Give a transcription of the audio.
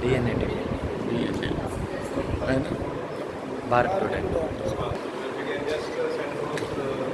DNA ఆయన Bharat today 先ほどの。